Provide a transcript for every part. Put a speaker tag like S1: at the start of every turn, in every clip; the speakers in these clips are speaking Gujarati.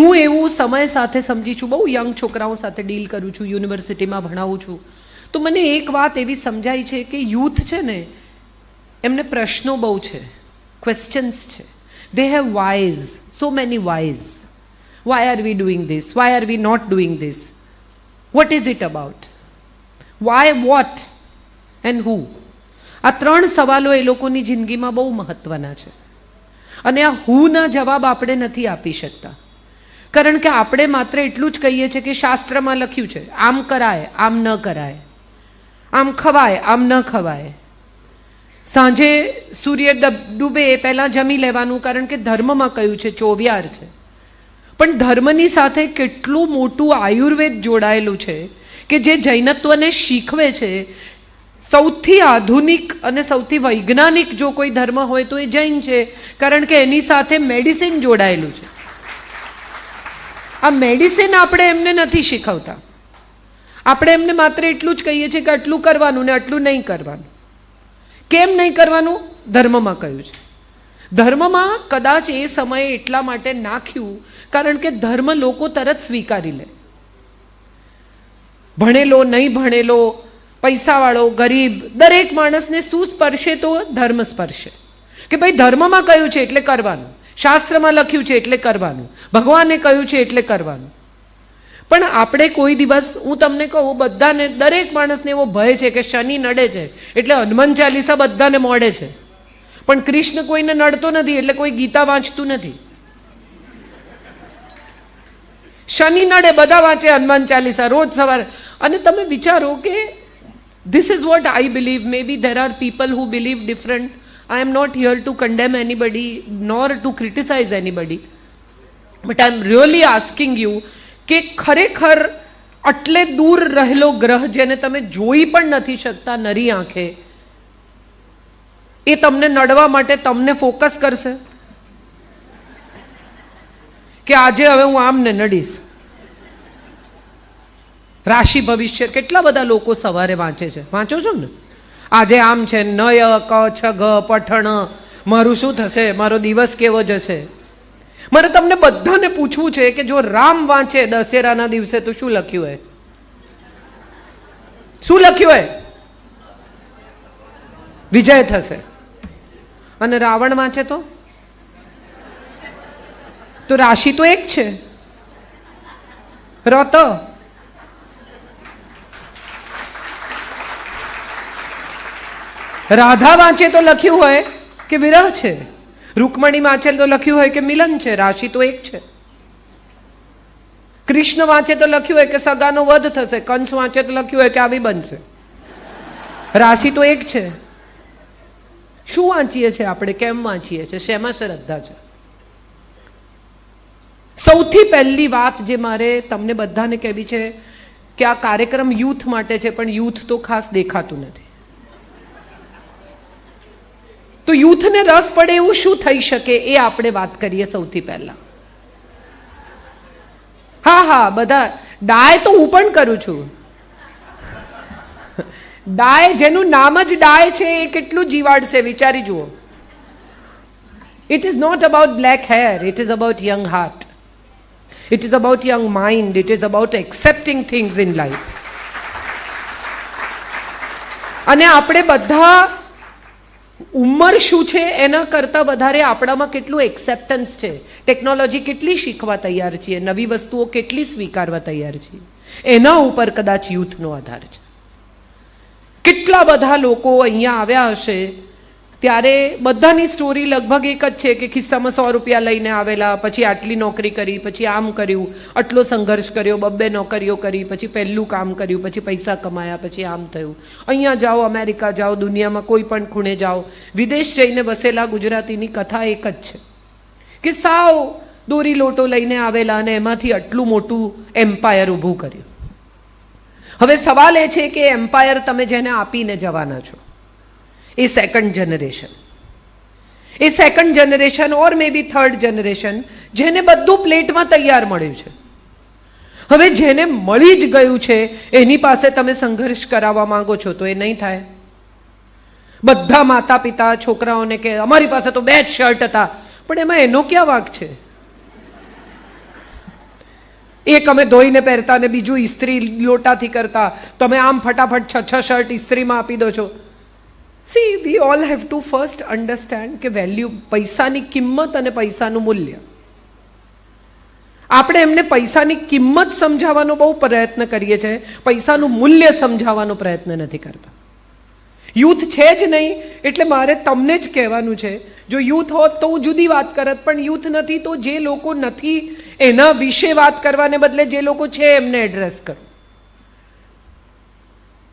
S1: હું એવું સમય સાથે સમજી છું, બહુ યંગ છોકરાઓ સાથે ડીલ કરું છું યુનિવર્સિટીમાં ભણાવું છું. તો મને એક વાત એવી સમજાય છે કે યુથ છે ને, એમને પ્રશ્નો બહુ છે ક્વેશ્ચન્સ છે. They have whys so many whys why are we doing this why are we not doing this what is it about why what and who આ ત્રણ સવાલો એ લોકોની જિંદગીમાં બહુ મહત્વના છે. અને આ હુના જવાબ આપણે નથી આપી શકતા. કારણ કે આપણે માત્ર એટલું જ કહીએ છીએ કે શાસ્ત્રમાં લખ્યું છે, આમ કરાય, આમ ન કરાય. આમ ખવાય, આમ ન ખવાય. સાંજે સૂર્ય ડબ- એ પહેલાં જમી લેવાનું, કારણ કે ધર્મમાં કહ્યું છે, ચોવિયાર છે. પણ ધર્મની સાથે કેટલું મોટું આયુર્વેદ જોડાયેલું છે કે જે જૈનત્વને શીખવે છે, સૌથી આધુનિક અને સૌથી વૈજ્ઞાનિક જો કોઈ ધર્મ હોય તો એ જૈન છે, કારણ કે એની સાથે મેડિસિન જોડાયેલું છે. આ મેડિસિન આપણે એમને નથી શીખવતા. આપણે એમને માત્ર એટલું જ કહીએ છીએ કે આટલું કરવાનું ને આટલું નહીં કરવાનું. કેમ નહીં કરવાનું? ધર્મમાં કહ્યું છે. ધર્મમાં કદાચ એ સમયે એટલા માટે નાખ્યું કારણ કે ધર્મ લોકો તરત સ્વીકારી લે. ભણેલો, નહીં ભણેલો, પૈસાવાળો, ગરીબ, દરેક માણસને શું સ્પર્શે તો ધર્મ સ્પર્શે. કે ભાઈ ધર્મમાં કહ્યું છે એટલે કરવાનું. શાસ્ત્રમાં લખ્યું છે એટલે કરવાનું. ભગવાને કહ્યું છે એટલે કરવાનું. પણ આપણે કોઈ દિવસ, હું તમને કહું, બધાને, દરેક માણસને એવો ભય છે કે શનિ નડે છે, એટલે હનુમાન ચાલીસા બધાને મોડે છે. પણ કૃષ્ણ કોઈને નડતો નથી, એટલે કોઈ ગીતા વાંચતું નથી. શનિ નડે, બધા વાંચે હનુમાન ચાલીસા રોજ સવારે. અને તમે વિચારો કે this is what I believe maybe there are people who believe different I am not here to condemn anybody nor to criticise anybody but I am really asking you કે ખરેખર આટલે દૂર રહેલો ગ્રહ જેને તમે જોઈ પણ નથી શકતા નરી આંખે, એ તમને નડવા માટે તમને ફોકસ કરશે? કે આજે હવે હું આમને નડીશ? રાશિ ભવિષ્ય કેટલા બધા લોકો સવારે વાંચે છે? વાંચો છો ને? આજે આમ છે, નય, ક, છ ગ પઠણ. મારું શું થશે? મારો દિવસ કેવો જશે? મારે તમને બધાને પૂછવું છે કે જો રામ વાંચે દશેરાના દિવસે તો શું લખ્યું હોય? શું લખ્યું હોય? વિજય થશે. અને રાવણ વાંચે તો? તો રાશિ તો એક છે. રત. રાધા વાંચે તો લખ્યું હોય કે વિરહ છે? રૂકમણી વાંચે તો લખ્યું હોય કે મિલન છે? રાશિ તો એક છે. કૃષ્ણ વાંચે તો લખ્યું હોય કે સગાનો વધ થશે? કંસ વાંચે તો લખ્યું હોય કે આવી બનશે? રાશિ તો એક છે. શું વાંચીએ છીએ આપણે? કેમ વાંચીએ છીએ? શેમાં શ્રદ્ધા છે? સૌથી પહેલી વાત જે મારે તમને બધાને કહેવી છે કે આ કાર્યક્રમ યુથ માટે છે, પણ યુથ તો ખાસ દેખાતું નથી. તો યુથને રસ પડે એવું શું થઈ શકે એ આપણે વાત કરીએ સૌથી પહેલા. હા હા, બધા, ડાય તો હું પણ કરું છું. ડાય જેનું નામ જ ડાય છે એ કેટલું જીવાડશે, વિચારી જુઓ. It is not about black hair it is about young heart it is about young mind it is about accepting things in life અને આપણે બધા ઉંમર શું છે એના કરતાં વધારે આપણામાં કેટલું એક્સેપ્ટન્સ છે? ટેકનોલોજી કેટલી શીખવા તૈયાર છીએ? નવી વસ્તુઓ કેટલી સ્વીકારવા તૈયાર છીએ? એના ઉપર કદાચ યુથનો આધાર છે. કેટલા બધા લોકો અહીંયા આવ્યા હશે ત્યારે બધાની સ્ટોરી લગભગ એક જ છે કે ખિસ્સામાં સો રૂપિયા લઈને આવેલા, પછી આટલી નોકરી કરી, પછી આમ કર્યું, આટલો સંઘર્ષ કર્યો, બબ્બે નોકરીઓ કરી, પછી પહેલું કામ કર્યું, પછી પૈસા કમાયા, પછી આમ થયું. અહીંયા જાઓ, અમેરિકા જાઓ, દુનિયામાં કોઈ પણ ખૂણે જાઓ, વિદેશ જઈને વસેલા ગુજરાતીની કથા એક જ છે. કે સાવ દોરી લોટો લઈને આવેલા અને એમાંથી આટલું મોટું એમ્પાયર ઊભું કર્યું. હવે સવાલ એ છે કે એમ્પાયર તમે જેને આપીને જવાના છો. એ second generation A second generation or maybe third generation જેને બધું પ્લેટમાં તૈયાર મળ્યું છે. હવે જેને મળી જ ગયું છે, એની પાસે તમે સંઘર્ષ કરાવવા માંગો છો તો એ નહીં થાય. બધા માતા પિતા છોકરાઓને કે અમારી પાસે તો બે જ શર્ટ હતા, પણ એમાં એનો ક્યાં વાંક છે? એક અમે ધોઈને પહેરતા ને બીજું ઇસ્ત્રી લોટાથી કરતા. તમે આમ ફટાફટ છ છ શર્ટ ઇસ્ત્રીમાં આપી દો છો. See we all have to first understand કે વેલ્યુ પૈસાની કિંમત અને પૈસાનું મૂલ્ય આપણે એમને પૈસાની કિંમત સમજાવવાનો બહુ પ્રયત્ન કરીએ છીએ પૈસાનું મૂલ્ય સમજાવવાનો પ્રયત્ન નથી કરતા યુથ છે જ નહીં એટલે મારે તમને જ કહેવાનું છે જો યુથ હોત તો હું જુદી વાત કરત પણ યુથ નથી તો જે લોકો નથી એના વિશે વાત કરવાને બદલે જે લોકો છે એમને એડ્રેસ કરો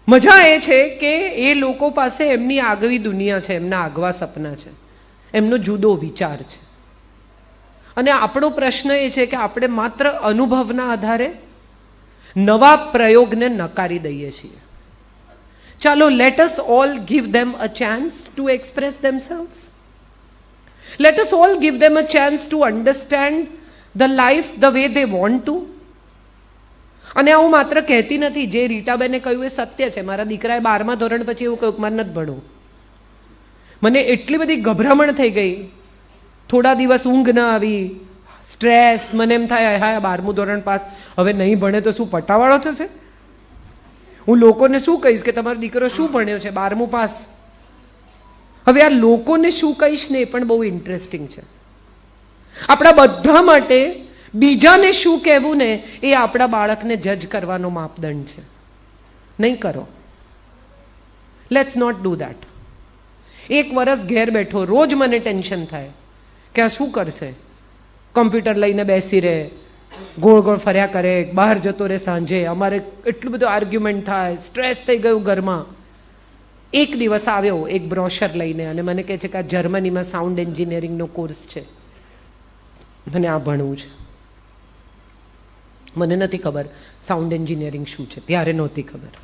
S1: મજા એ છે કે એ લોકો પાસે એમની આગવી દુનિયા છે, એમના આગવા સપના છે, એમનો જુદો વિચાર છે. અને આપણો પ્રશ્ન એ છે કે આપણે માત્ર અનુભવના આધારે નવા પ્રયોગને નકારી દઈએ છીએ. ચાલો let us all give them a chance to express themselves let us all give them a chance to understand the life the way they want to અને હું માત્ર કહેતી નથી, જે રીટાબેને કહ્યું એ સત્ય છે. મારા દીકરાએ બારમા ધોરણ પછી એવું કહ્યું મારે નથી ભણવું. મને એટલી બધી ગભરામણ થઈ ગઈ. થોડા દિવસ ઊંઘ ન આવી. સ્ટ્રેસ, મને એમ થાય હા બારમું ધોરણ પાસ. હવે નહીં ભણે તો શું પટાવાળો થશે? હું લોકોને શું કહીશ કે તમારો દીકરો શું ભણ્યો છે? બારમું પાસ. હવે આ લોકોને શું કહીશ ને એ પણ બહુ ઇન્ટરેસ્ટિંગ છે. આપણા બધા માટે બીજાને શું કહેવું ને એ આપણા બાળકને જજ કરવાનો માપદંડ છે. નહીં કરો. લેટ્સ નોટ ડુ દેટ એક વર્ષ ઘેર બેઠો, રોજ મને ટેન્શન થાય કે આ શું કરશે? કમ્પ્યુટર લઈને બેસી રહે, ગોળ ગોળ ફર્યા કરે, બહાર જતો રહે સાંજે, અમારે એટલું બધું આર્ગ્યુમેન્ટ થાય સ્ટ્રેસ થઈ ગયું ઘરમાં. એક દિવસ આવ્યો, એક બ્રોશર લઈને અને મને કહે છે કે આ જર્મનીમાં સાઉન્ડ એન્જિનિયરિંગનો કોર્સ છે. મને આ ભણવું છે. મને નથી ખબર સાઉન્ડ એન્જિનિયરિંગ શું છે, ત્યારે નહોતી ખબર.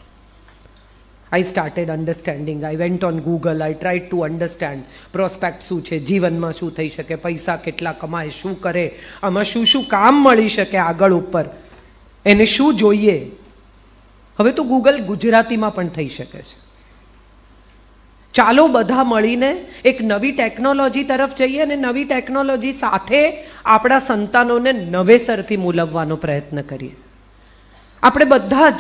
S1: I started understanding I went on Google I try to understand prospect શું છે, જીવનમાં શું થઈ શકે, પૈસા કેટલા કમાય, શું કરે, આમાં શું શું કામ મળી શકે આગળ ઉપર. એને શું જોઈએ? હવે તો ગૂગલ ગુજરાતીમાં પણ થઈ શકે છે. ચાલો બધા મળીને એક નવી ટેકનોલોજી તરફ જઈએ અને નવી ટેકનોલોજી સાથે આપણા સંતાનોને નવેસરથી મૂલવવાનો પ્રયત્ન કરીએ. આપણે બધા જ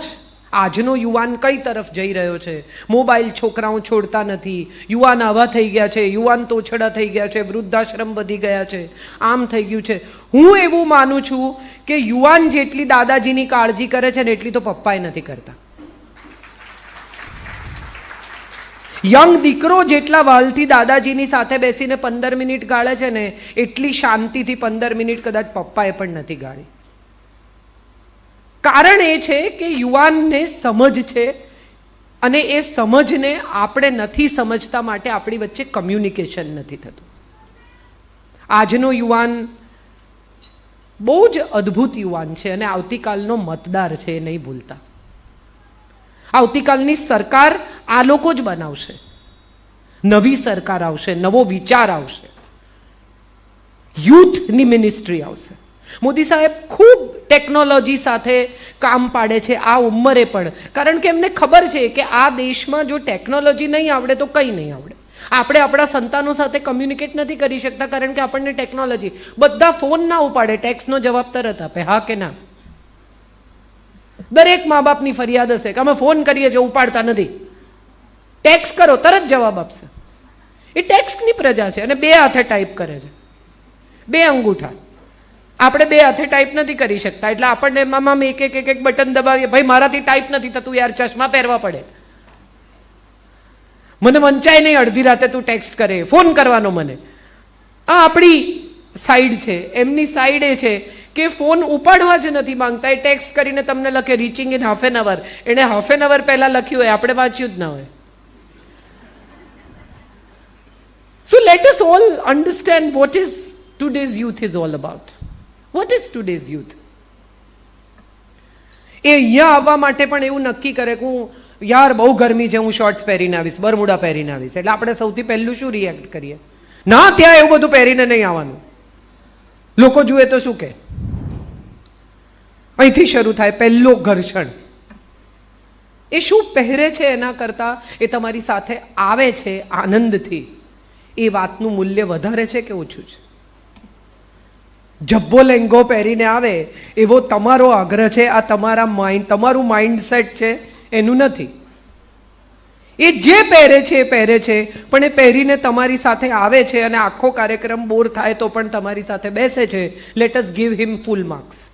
S1: આજનો યુવાન કઈ તરફ જઈ રહ્યો છે? મોબાઈલ છોકરાઓ છોડતા નથી. યુવાન આવા થઈ ગયા છે, યુવાન તોછડા થઈ ગયા છે, વૃદ્ધાશ્રમ વધી ગયા છે. આમ થઈ ગયું છે. હું એવું માનું છું કે યુવાન જેટલી દાદાજીની કાળજી કરે છે ને એટલી તો પપ્પાએ નથી કરતા. યંગ દીકરો જેટલા વાલથી દાદાજીની સાથે બેસીને પંદર મિનિટ ગાળે છે ને, એટલી શાંતિથી પંદર મિનિટ કદાચ પપ્પાએ પણ નથી ગાળી. કારણ એ છે કે યુવાનને સમજ છે અને એ સમજને આપણે નથી સમજતા માટે આપણી વચ્ચે કમ્યુનિકેશન નથી થતું. આજનો યુવાન બહુ જ અદ્ભુત યુવાન છે અને આવતીકાલનો મતદાર છે એ નહીં ભૂલતા. આવતીકાલની સરકાર આ લોકો જ બનાવશે. નવી સરકાર આવશે, નવો વિચાર આવશે. યુથની મિનિસ્ટ્રી આવશે. મોદી સાહેબ ખૂબ ટેકનોલોજી સાથે કામ પાડે છે આ ઉંમરે પણ. કારણ કે એમને ખબર છે કે આ દેશમાં જો ટેકનોલોજી નહીં આવડે તો કંઈ નહીં આવડે. આપણે આપણા સંતાનો સાથે કમ્યુનિકેટ નથી કરી શકતા કારણ કે આપણને ટેકનોલોજી બધા ફોન ના ઉપાડે, ટેક્સનો જવાબ તરત આપે, હા કે ના? દરેક મા બાપની ફરિયાદ હશે કે અમે ફોન કરીએ છીએ ઉપાડતા નથી. ટેક્સ કરો, તરત જવાબ આપશે. એ ટેક્સની પ્રજા છે અને બે હાથે ટાઈપ કરે છે. બે અંગૂઠા. આપણે બે હાથે ટાઈપ નથી કરી શકતા, એટલે આપણને એમાં એક એક એક એક બટન દબાવીએ, ભાઈ, મારાથી ટાઈપ નથી થતું, યાર, ચશ્મા પહેરવા પડે. મને વંચાય નહીં અડધી રાતે તું ટેક્સ્ટ કરે, ફોન કરવાનો મને. આ આપણી સાઈડ છે, એમની સાઈડ એ છે કે ફોન ઉપાડવા જ નથી માંગતા. એ ટેક્સ્ટ કરીને તમને લખે reaching in half an hour એણે હાફ એન અવર પહેલા લખ્યું હોય, આપણે વાંચ્યું જ ના હોય. So let us all understand what is today's youth is all about what is today's youth એ અહીંયા આવવા માટે પણ એવું નક્કી કરે કે હું યાર બહુ ગરમી છે, હું શોર્ટ્સ પહેરીને આવીશ, બરમુડા પહેરીને આવીશ. એટલે આપણે સૌથી પહેલું શું રિએક્ટ કરીએ? ના, ત્યાં એવું બધું પહેરીને નહીં આવવાનું. લોકો જુએ તો શું કે અહીંથી શરૂ થાય પહેલો ઘર્ષણ. એ શું પહેરે છે એના કરતાં એ તમારી સાથે આવે છે આનંદથી. એ વાતનું મૂલ્ય વધારે છે કે ઓછું છે? જબ્બો લેંગો પહેરીને આવે એવો તમારો આગ્રહ છે, આ તમારા માઇન્ડ તમારું માઇન્ડસેટ છે, એનું નથી. એ જે પહેરે છે એ પહેરે છે, પણ એ પહેરીને તમારી સાથે આવે છે અને આખો કાર્યક્રમ બોર થાય તો પણ તમારી સાથે બેસે છે let us give him full marks